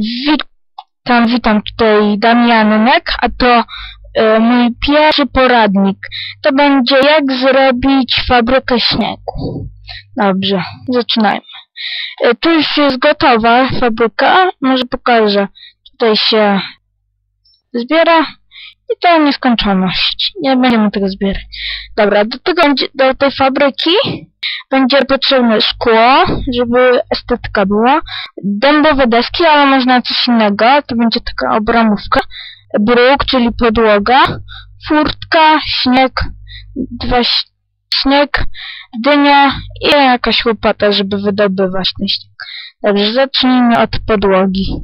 Witam, witam tutaj Damianek, a to e, mój pierwszy poradnik. To będzie jak zrobić fabrykę śniegu. Dobrze, zaczynajmy. E, tu już jest gotowa fabryka, może pokażę. Tutaj się zbiera i to nieskończoność. Nie będziemy tego zbierać. Dobra, do tego do tej fabryki będzie potrzebne szkło, żeby estetyka była. Dębowe deski, ale można coś innego. To będzie taka obramówka. Bruk, czyli podłoga. Furtka, śnieg, dwa śnieg, dynia i jakaś łopata, żeby wydobywać ten śnieg. Dobrze, zacznijmy od podłogi.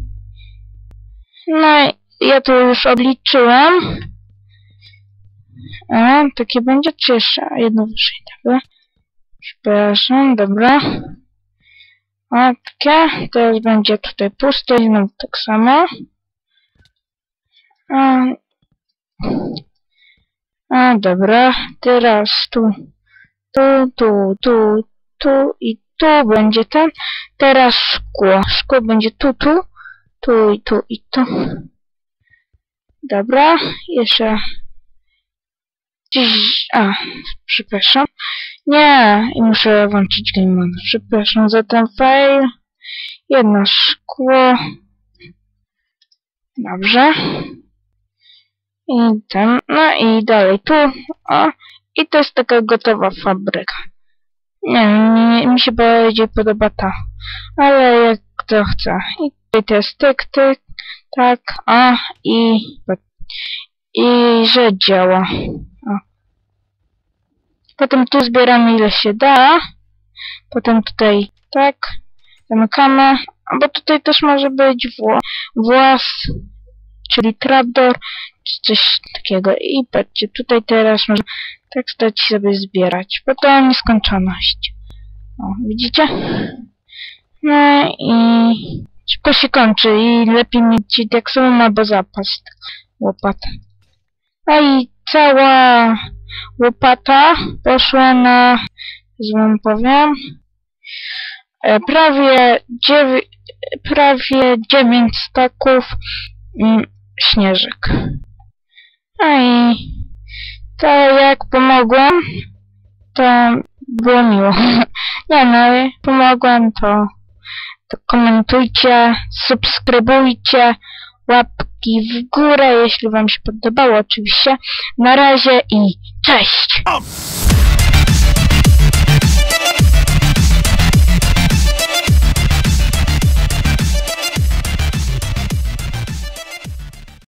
No, ja to już obliczyłem. A, takie będzie, czy jeszcze jedno wyżej, dobra? Przepraszam, dobra. Takie. Teraz będzie tutaj puste i znowu tak samo. A, a dobra. Teraz tu, tu, tu, tu, tu i tu będzie ten. Teraz szkło. Szkło będzie tu, tu, tu i tu i tu. Dobra. Jeszcze. A, przepraszam. Nie, i muszę włączyć game mode. Przepraszam za ten fail. Jedno szkło. Dobrze. I ten, no i dalej tu. O, i to jest taka gotowa fabryka. Nie mi, mi się bardziej podoba ta. Ale jak kto chce. I tutaj to jest tyk, tyk, tak, o, i, i że działa. Potem tu zbieramy ile się da. Potem tutaj tak. Zamykamy. Albo tutaj też może być wło włas, czyli trapdoor, czy coś takiego. I patrzcie, tutaj teraz można tak stać sobie zbierać. Potem nieskończoność. O, widzicie? No i szybko się kończy i lepiej mieć diaksową albo zapas łopat. No i cała łopata poszła na, wam powiem, e, prawie, dziewię, prawie 9 staków mm, śnieżek. No i to jak pomogłem, to było miło. Nie no, pomogłem, to, to komentujcie, subskrybujcie, łapki w górę, jeśli wam się podobało oczywiście. Na razie i cześć!